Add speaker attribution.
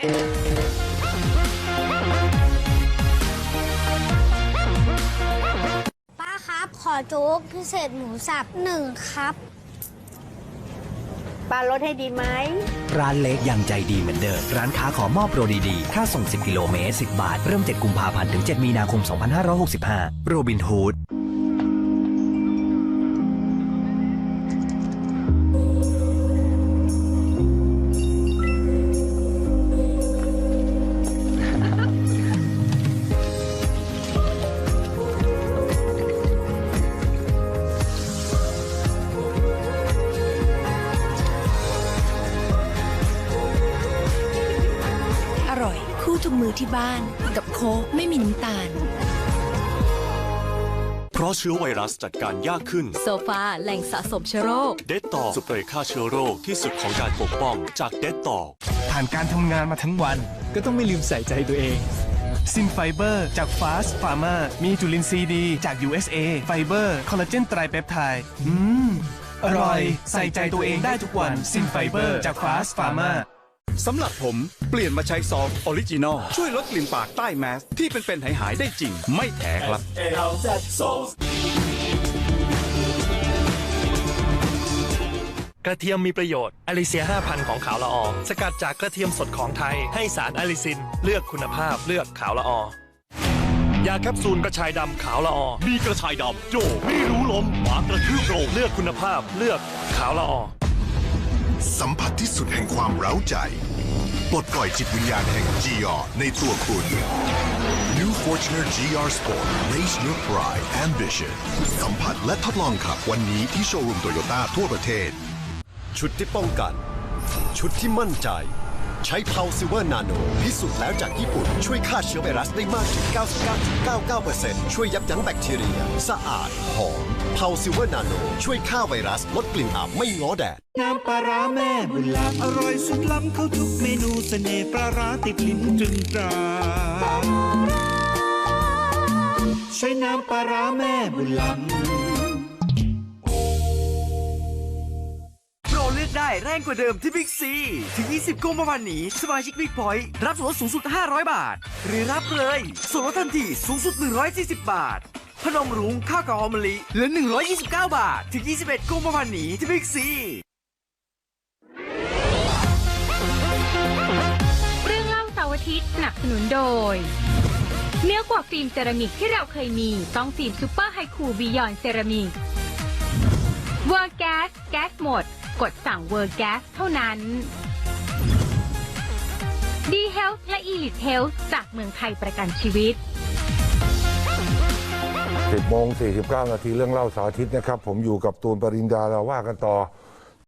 Speaker 1: ป้าครับ ขอโจ๊กพิเศษหมูสับหนึ่งครับ
Speaker 2: ป้าลดให้ดีไหม
Speaker 3: ร้านเล็กยังใจดีเหมือนเดิม ร้านค้าขอมอบโปรดีๆ ค่าส่ง 10 กิโลเมตร 10 บาท เริ่ม 7 กุมภาพันธ์ ถึง 7 มีนาคม 2565 โรบินฮูด
Speaker 4: ทุกมือที่บ้าน กับโค้กไม่มีน้ำตาล
Speaker 5: เพราะเชื้อไวรัสจัดการยากขึ้น
Speaker 4: โซฟาแหล่งสะสมเชื้อโรค
Speaker 5: เดตต่อสเปรย์ฆ่าเชื้อโรคที่สุดของการปกป้องจากเดตต่อ
Speaker 6: ผ่านการทำงานมาทั้งวัน ก็ต้องไม่ลืมใส่ใจตัวเองซินไฟเบอร์จากฟาสฟาร์มามีจุลินทรีย์ดีจาก USA ไฟเบอร์คอลลาเจนไตรเปปไทด์อืม อร่อย ใส่ใจตัวเองได้ทุกวันซินไฟเบอร์จากฟา สฟาร์มา
Speaker 7: สำหรับผมเปลี่ยนมาใช้ซองออริจินอลช่วยลดกลิ่นปากใต้แมส ที่เป็นๆหายหายๆได้จริง ไม่แถครับ
Speaker 8: กระเทียมมีประโยชน์อลิเซีย 5,000 ของขาวละออสกัดจากกระเทียมสดของไทย ให้สารอลิซิน เลือกคุณภาพเลือกขาวละออยาแคปซูลกระชายดำขาวละออ
Speaker 5: มีกระชายดำโจไม่รู้ล้มหมากระทืบโรง
Speaker 8: เลือกคุณภาพเลือกขาวละออ
Speaker 9: สัมผัสที่สุดแห่งความเร้าใจ ปลดปล่อยจิตวิญญาณแห่ง GR ในตัวคุณ New Fortuner GR Sport Raise Your Pride Ambition สัมผัสและทดลองขับวันนี้ที่โชว์รูมโตโยต้าทั่วประเทศ
Speaker 10: ชุดที่ป้องกัน ชุดที่มั่นใจ ใช้เพาซิเวอร์นาโนพิสูจน์แล้วจากญี่ปุ่น ช่วยฆ่าเชื้อไวรัสได้มากถึง 99.99%ช่วยยับยั้งแบคทีเรีย สะอาด หอมเพาซิเวอร์นาโนช่วยฆ่าไวรัส ลดกลิ่นอับไม่ง้อแดด
Speaker 11: น้ำปลาร้าแม่บุญล้ำอร่อยสุดล้ำเข้าทุกเมนูเสน่ห์ปลาร้าติดลิ้นจนตราใช้น้ำปลาร้าแม่บุญล้ำ
Speaker 12: แรงกว่าเดิมที่บิ๊กซีถึง 20กุมภาพันธ์นี้ สมาชิกบิ๊กพอยต์รับส่วนลดสูงสุด 500 บาท หรือรับเลย ส่วนลดทันทีสูงสุด 140 บาท พนมรุ้งข้าวกะหอมมะลิเหลือ 129 บาท ถึง 21กุมภาพันธ์นี้ที่บิ๊กซี
Speaker 13: เรื่องเล่าเสาร์อาทิตย์สนับสนุนโดย เนื้อกว่าฟิล์มเซรามิกที่เราเคยมีต้องฟิล์มซูเปอร์ไฮคูบียอนเซรามิกเวอร์แก๊สแก๊สหมด กดสั่งเวอร์แก๊สเท่านั้นดีเฮลท์และอีลิทเฮลท์จากเมืองไทยประกันชีวิต
Speaker 14: 10โมง49 นาทีเรื่องเล่าเสาร์อาทิตย์นะครับ ผมอยู่กับตูนปริญญาเราว่ากันต่อ